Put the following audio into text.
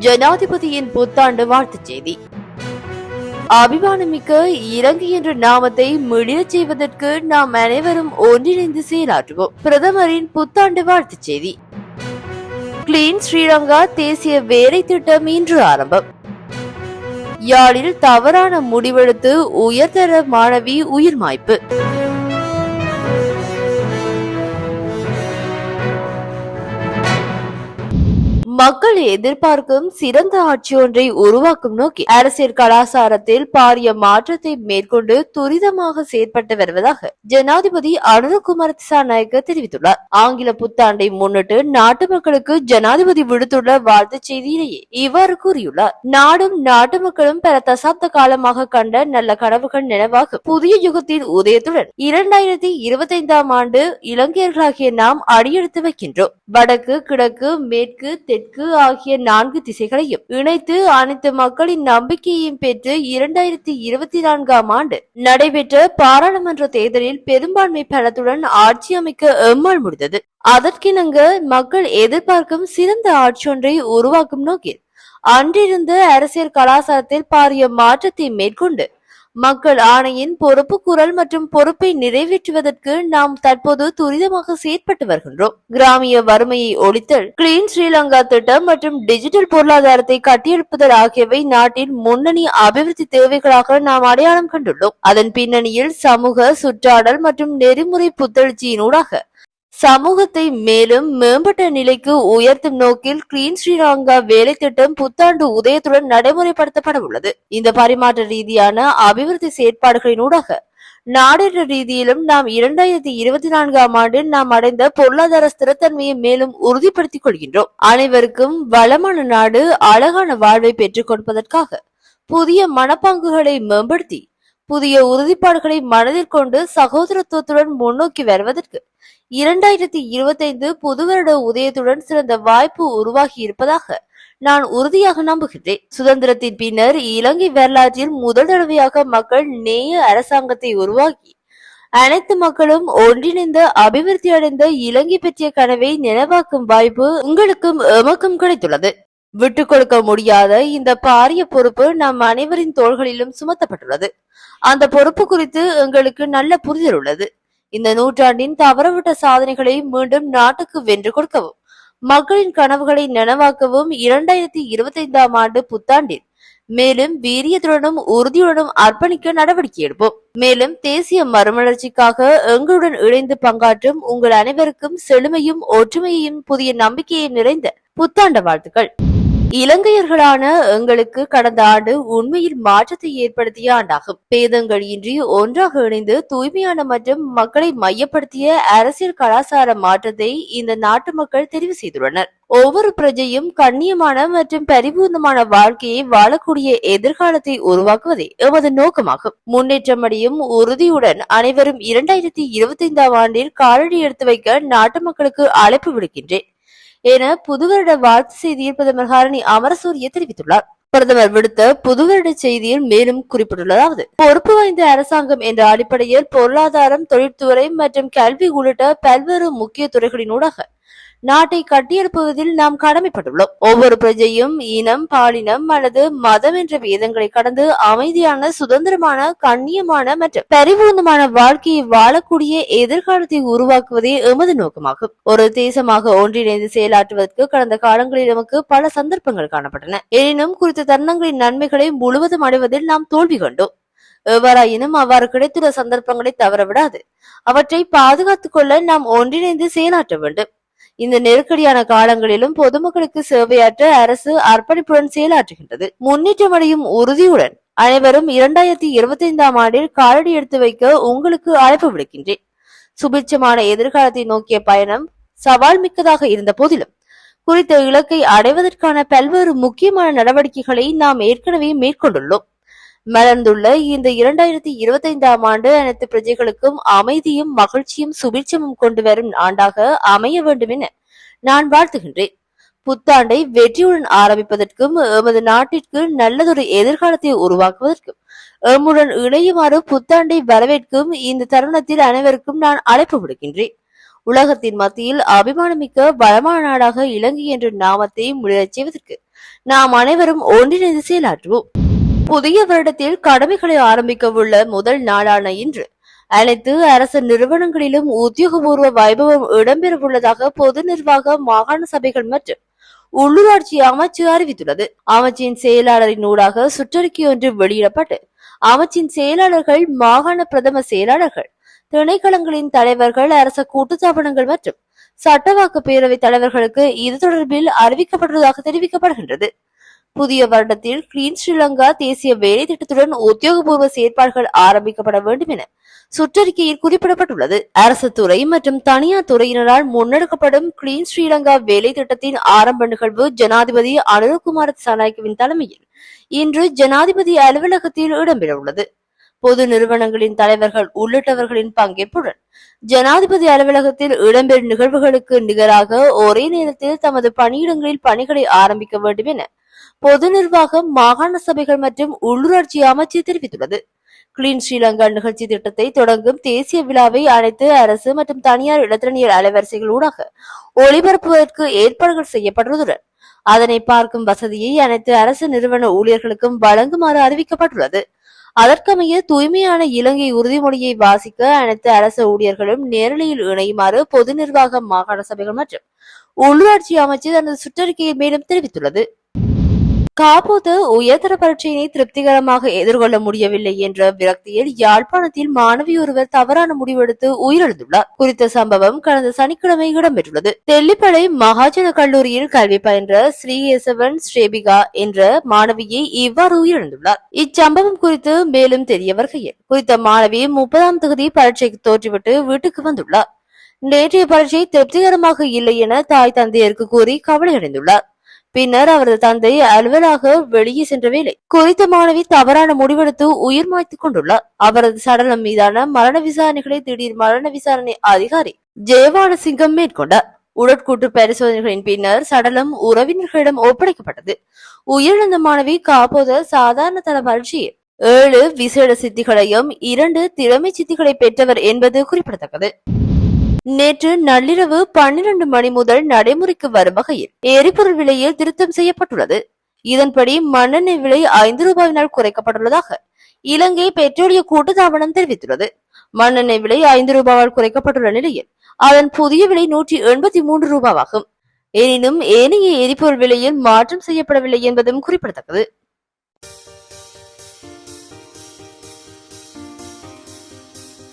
ஜனாதிபதியின் புத்தாண்டு வாழ்த்துச் செய்தி. அபிமானமிக்க இலங்கை என்ற நாமத்தை மிளிரச் செய்வதற்கு நாம் அனைவரும் ஒன்றிணைந்து செயலாற்றுவோம். பிரதமரின் புத்தாண்டு வாழ்த்துச் செய்தி. கிளீன் ஸ்ரீலங்கா தேசிய வேலை திட்டம் இன்று ஆரம்பம். யாழில் தவறான முடிவெடுத்து உயர்தர மாணவி உயிர் மாய்ப்பு. மக்கள் எதிர்பார்க்கும் சிறந்த ஆட்சி ஒன்றை உருவாக்கும் நோக்கி அரசியல் கலாச்சாரத்தில் பாரிய மாற்றத்தை மேற்கொண்டு துரிதமாக செயற்பட்டு வருவதாக ஜனாதிபதி அனுரகுமார் திசாநாயக்க தெரிவித்துள்ளார். ஆங்கில புத்தாண்டை முன்னிட்டு நாட்டு மக்களுக்கு ஜனாதிபதி விடுத்துள்ள வாழ்த்துச் செய்தியிலேயே இவ்வாறு கூறியுள்ளார். நாடும் நாட்டு மக்களும் பல தசாப்த காலமாக கண்ட நல்ல கனவுகள் நினைவாக புதிய யுகத்தின் உதயத்துடன் இரண்டாயிரத்தி இருபத்தி ஐந்தாம் ஆண்டு இலங்கையர்களாகிய நாம் அடியெடுத்து வைக்கின்றோம். வடக்கு கிழக்கு மேற்கு தெற்கு ஆகிய நான்கு திசைகளையும் இணைத்து அனைத்து மக்களின் நம்பிக்கையையும் பெற்று இரண்டாயிரத்தி இருபத்தி நான்காம் ஆண்டு நடைபெற்ற பாராளுமன்ற தேர்தலில் பெரும்பான்மை பலத்துடன் ஆட்சி அமைக்க எம்மால் முடிந்தது. அதற்கிணங்க மக்கள் எதிர்பார்க்கும் சிறந்த ஆட்சி ஒன்றை உருவாக்கும் நோக்கில் அன்றிருந்த அரசியல் கலாச்சாரத்தில் பாரிய மாற்றத்தை மேற்கொண்டு மக்கள் ஆணையின் பொறுப்பு குரல் மற்றும் பொறுப்பை நிறைவேற்றுவதற்கு நாம் தற்போது துரிதமாக செயற்பட்டு வருகின்றோம். கிராமிய வறுமையை ஒழித்தல் கிளீன் ஸ்ரீலங்கா திட்டம் மற்றும் டிஜிட்டல் பொருளாதாரத்தை கட்டியெழுப்புதல் ஆகியவை நாட்டின் முன்னணி அபிவிருத்தி தேவைகளாக நாம் அடையாளம் கண்டுள்ளோம். அதன் பின்னணியில் சமூக சுற்றாடல் மற்றும் நெறிமுறை புத்தெழுச்சியினூடாக சமூகத்தை மேலும் மேம்பட்ட நிலைக்கு உயர்த்தும் நோக்கில் கிளீன் ஸ்ரீலங்கா வேலை திட்டம் புத்தாண்டு உதயத்துடன் நடைமுறைப்படுத்தப்பட உள்ளது. இந்த பரிமாற்ற ரீதியான அபிவிருத்தி செயற்பாடுகளினூடாக நாடென்ற ரீதியிலும் நாம் இரண்டாயிரத்தி இருபத்தி நான்காம் ஆண்டில் நாம் அடைந்த பொருளாதார ஸ்திரத்தன்மையை மேலும் உறுதிப்படுத்திக் கொள்கின்றோம். அனைவருக்கும் வளமான நாடு அழகான வாழ்வை பெற்றுக் கொடுப்பதற்காக புதிய மனப்பாங்குகளை மேம்படுத்தி புதிய உறுதிப்பாடுகளை மனதில் கொண்டு சகோதரத்துவத்துடன் முன்னோக்கி வருவதற்கு இரண்டாயிரத்தி இருபத்தைந்து புது வருட உதயத்துடன் சிறந்த வாய்ப்பு உருவாகி இருப்பதாக நான் உறுதியாக நம்புகிறேன் சுதந்திரத்தின் பின்னர் இலங்கை வரலாற்றில் முதல் தடவையாக மக்கள் நேய அரசாங்கத்தை உருவாக்கி அனைத்து மக்களும் ஒன்றிணைந்த அபிவிருத்தி அடைந்த இலங்கை பற்றிய கனவை நினைவாக்கும் வாய்ப்பு உங்களுக்கும் எமக்கும் கிடைத்துள்ளது. விட்டுக் கொடுக்க முடியாத இந்த பாரிய பொறுப்பு நம் அனைவரின் தோள்களிலும் சுமத்தப்பட்டுள்ளது. அந்த பொறுப்பு குறித்து எங்களுக்கு நல்ல புரிதல் உள்ளது. இந்த நூற்றாண்டின் தவறவிட்ட சாதனைகளை மீண்டும் நாட்டுக்கு வென்று கொடுக்கவும் மக்களின் கனவுகளை நனவாக்கவும் இரண்டாயிரத்தி இருபத்தி ஐந்தாம் ஆண்டு புத்தாண்டில் மேலும் வீரியத்துடனும் உறுதியுடனும் அர்ப்பணிக்க நடவடிக்கை எடுப்போம். மேலும் தேசிய மறுமலர்ச்சிக்காக எங்களுடன் இணைந்து பங்காற்றும் உங்கள் அனைவருக்கும் செழுமையும் ஒற்றுமையையும் புதிய நம்பிக்கையும் நிறைந்த புத்தாண்ட வாழ்த்துக்கள். இலங்கையர்களான எங்களுக்கு கடந்த ஆண்டு உண்மையில் மாற்றத்தை ஏற்படுத்திய ஆண்டாகும் பேதங்கள் இன்றி ஒன்றாக இணைந்து தூய்மையான மற்றும் மக்களை மையப்படுத்திய அரசியல் கலாச்சார மாற்றத்தை இந்த நாட்டு மக்கள் தெரிவு செய்துள்ளனர். ஒவ்வொரு பிரஜையும் கண்ணியமான மற்றும் பரிபூர்ணமான வாழ்க்கையை வாழக்கூடிய எதிர்காலத்தை உருவாக்குவதே எமது நோக்கமாகும். முன்னேற்றமடையும் உறுதியுடன் அனைவரும் இரண்டாயிரத்தி இருபத்தி ஐந்தாம் ஆண்டில் காலடி எடுத்து வைக்க நாட்டு மக்களுக்கு அழைப்பு விடுக்கின்றேன். என புதுவருட வாழ்த்து செய்தியில் பிரதமர் ஹாரணி அமரசூரிய தெரிவித்துள்ளார். பிரதமர் விடுத்த புதுவருட செய்தியில் மேலும் குறிப்பிட்டுள்ளதாவது பொறுப்பு வாய்ந்த அரசாங்கம் என்ற அடிப்படையில் பொருளாதாரம் தொழில்துறை மற்றும் கல்வி உள்ளிட்ட பல்வேறு முக்கிய துறைகளினூடாக நாட்டை கட்டியெழுப்புவதில் நாம் கடமைப்பட்டுள்ளோம். ஒவ்வொரு பிரஜையும் இனம் பாலினம் அல்லது மதம் என்ற வேதங்களை கடந்து அமைதியான சுதந்திரமான கண்ணியமான மற்றும் பரிபூர்ணமான வாழ்க்கையை வாழக்கூடிய எதிர்காலத்தை உருவாக்குவதே எமது நோக்கமாகும். ஒரு தேசமாக ஒன்றிணைந்து செயலாற்றுவதற்கு கடந்த காலங்களில் நமக்கு பல சந்தர்ப்பங்கள் காணப்பட்டன. எனினும் குறித்த தருணங்களின் நன்மைகளை முழுவதும் அடைவதில் நாம் தோல்வி கண்டோம். எவ்வாறாயினும் அவ்வாறு கிடைத்துள்ள சந்தர்ப்பங்களை தவறவிடாது. அவற்றை பாதுகாத்துக் கொள்ள நாம் ஒன்றிணைந்து செயலாற்ற வேண்டும். இந்த நெருக்கடியான காலங்களிலும் பொதுமக்களுக்கு சேவையாற்ற அரசு அர்ப்பணிப்புடன் செயலாற்றுகின்றது. முன்னேற்றமடையும் உறுதியுடன் அனைவரும் இரண்டாயிரத்தி இருபத்தி ஐந்தாம் ஆண்டில் காலடி எடுத்து வைக்க உங்களுக்கு அழைப்பு விடுக்கின்றேன். சுபிட்சமான எதிர்காலத்தை நோக்கிய பயணம் சவால் மிக்கதாக இருந்த போதிலும் குறித்த இலக்கை அடைவதற்கான பல்வேறு முக்கியமான நடவடிக்கைகளை நாம் ஏற்கனவே மேற்கொண்டுள்ளோம். மலர்ந்துள்ள இந்த இரண்டாயிரத்தி இருபத்தி ஐந்தாம் ஆண்டு அனைத்து பிரஜைகளுக்கும் அமைதியும் மகிழ்ச்சியும் சுபிட்சமும் கொண்டு வரும் ஆண்டாக அமைய வேண்டும் என நான் வாழ்த்துகின்றேன். புத்தாண்டை வெற்றியுடன் ஆரம்பிப்பதற்கும் எமது நாட்டிற்கு நல்லதொரு எதிர்காலத்தை உருவாக்குவதற்கும் எம்முடன் இணையுமாறு புத்தாண்டை வரவேற்கும் இந்த தருணத்தில் அனைவருக்கும் நான் அழைப்பு விடுக்கின்றேன். உலகத்தின் மத்தியில் அபிமானமிக்க வளமான நாடாக இலங்கை என்ற நாமத்தை முன்னேறச் செய்வதற்கு நாம் அனைவரும் ஒன்றிணைந்து செயலாற்றுவோம். புதிய வருடத்தில் கடமைகளை ஆரம்பிக்க உள்ள முதல் நாளான இன்று அனைத்து அரசு நிறுவனங்களிலும் உத்தியோகபூர்வ வைபவம் இடம்பெறவுள்ளதாக பொது நிர்வாக மாகாண சபைகள் மற்றும் உள்ளூராட்சி அமைச்சு அறிவித்துள்ளது. அமைச்சின் செயலாளரின் ஊடாக சுற்றறிக்கை ஒன்று வெளியிடப்பட்டு அமைச்சின் செயலாளர்கள் மாகாண பிரதம செயலாளர்கள் திணைக்களங்களின் தலைவர்கள் அரச கூட்டுத்தாபனங்கள் மற்றும் சட்டவாக்கு பேரவை தலைவர்களுக்கு இது தொடர்பில் அறிவிக்கப்பட்டுள்ளதாக தெரிவிக்கப்படுகின்றது. புதிய வருடத்தில் கிளீன் ஸ்ரீலங்கா தேசிய வேலை திட்டத்துடன் உத்தியோகபூர்வ செயற்பாடுகள் ஆரம்பிக்கப்பட வேண்டும் என சுற்றறிக்கையில் குறிப்பிடப்பட்டுள்ளது. அரசு துறை மற்றும் தனியார் துறையினரால் முன்னெடுக்கப்படும் கிளீன் ஸ்ரீலங்கா வேலை திட்டத்தின் ஆரம்ப நிகழ்வு ஜனாதிபதி அனுரகுமார சனாய்கவின் தலைமையில் இன்று ஜனாதிபதி அலுவலகத்தில் இடம்பெறவுள்ளது. பொது நிறுவனங்களின் தலைவர்கள் உள்ளிட்டவர்களின் பங்கேற்புடன் ஜனாதிபதி அலுவலகத்தில் இடம்பெறும் நிகழ்வுகளுக்கு நிகராக ஒரே நேரத்தில் தமது பணியிடங்களில் பணிகளை ஆரம்பிக்க வேண்டும் என பொது நிர்வாகம் மாகாண சபைகள் மற்றும் உள்ளூராட்சி அமைச்சு தெரிவித்துள்ளது. கிளீன் ஸ்ரீலங்கா நிகழ்ச்சி திட்டத்தை தொடங்கும் தேசிய விழாவை அனைத்து அரசு மற்றும் தனியார் இலத்திரனியல் அலைவரிசைகள் ஊடாக ஒளிபரப்புவதற்கு ஏற்பாடுகள் செய்யப்பட்டுள்ளதுடன் அதனை பார்க்கும் வசதியை அனைத்து அரசு நிறுவன ஊழியர்களுக்கும் வழங்குமாறு அறிவிக்கப்பட்டுள்ளது. அதற்கமைய தூய்மையான இலங்கை உறுதிமொழியை வாசிக்க அனைத்து அரசு ஊழியர்களும் நேரலையில் இணையுமாறு பொது நிர்வாக மாகாண சபைகள் மற்றும் உள்ளூராட்சி அமைச்சு தனது சுற்றறிக்கையில் மேலும் தெரிவித்துள்ளது. காப்போது உயர்தர பரீட்சையினை திருப்திகரமாக எதிர்கொள்ள முடியவில்லை என்ற விரக்தியில் யாழ்ப்பாணத்தில் மாணவி ஒருவர் தவறான முடிவெடுத்து உயிரிழந்துள்ளார். குறித்த சம்பவம் கடந்த சனிக்கிழமை இடம்பெற்றுள்ளது. தெல்லிப்பளை மகாஜன கல்லூரியில் கல்வி பயின்ற ஸ்ரீகேசவன் ஸ்ரேபிகா என்ற மாணவியை இவ்வாறு உயிரிழந்துள்ளார். இச்சம்பவம் குறித்து மேலும் தெரிய வருகையில் குறித்த மாணவி முப்பதாம் தொகுதி பரீட்சைக்கு தோற்றிவிட்டு வீட்டுக்கு வந்துள்ளார். நேற்றைய பரீட்சை திருப்திகரமாக இல்லை என தாய் தந்தையருக்கு கூறி கவலையடைந்துள்ளார். பின்னர் அவரது தந்தை அலுவலாக வெளியே சென்ற வேலை குறித்த மாணவி தவறான முடிவெடுத்து உயிர் மாய்த்துக் கொண்டுள்ளார். அவரது சடலம் மீதான மரண விசாரணைகளை திடீர் மரண விசாரணை அதிகாரி ஜெயவான சிங்கம் மேற்கொண்டார். உடற்கூட்டு பரிசோதனைகளின் பின்னர் சடலம் உறவினர்களிடம் ஒப்படைக்கப்பட்டது. உயிரிழந்த மாணவி காப்போத சாதாரண தர பரீட்சையில் ஏழு விசேட சித்திகளையும் இரண்டு திறமை சித்திகளை பெற்றவர் என்பது குறிப்பிடத்தக்கது. நேற்று நள்ளிரவு பன்னிரண்டு மணி முதல் நடைமுறைக்கு வரும் வகையில் எரிபொருள் விலையில் திருத்தம் செய்யப்பட்டுள்ளது. இதன்படி மண்ணெண்ணெய் விலை ஐந்து ரூபாயினால் குறைக்கப்பட்டுள்ளதாக இலங்கை பெட்ரோலிய கூட்டுத்தாபனம் தெரிவித்துள்ளது. மண்ணெண்ணெய் விலை ஐந்து ரூபாயால் குறைக்கப்பட்டுள்ள நிலையில் அதன் புதிய விலை நூற்றி எண்பத்தி மூன்று ரூபாவாகும். எனினும் ஏனைய எரிபொருள் விலையில் மாற்றம் செய்யப்படவில்லை என்பதும் குறிப்பிடத்தக்கது.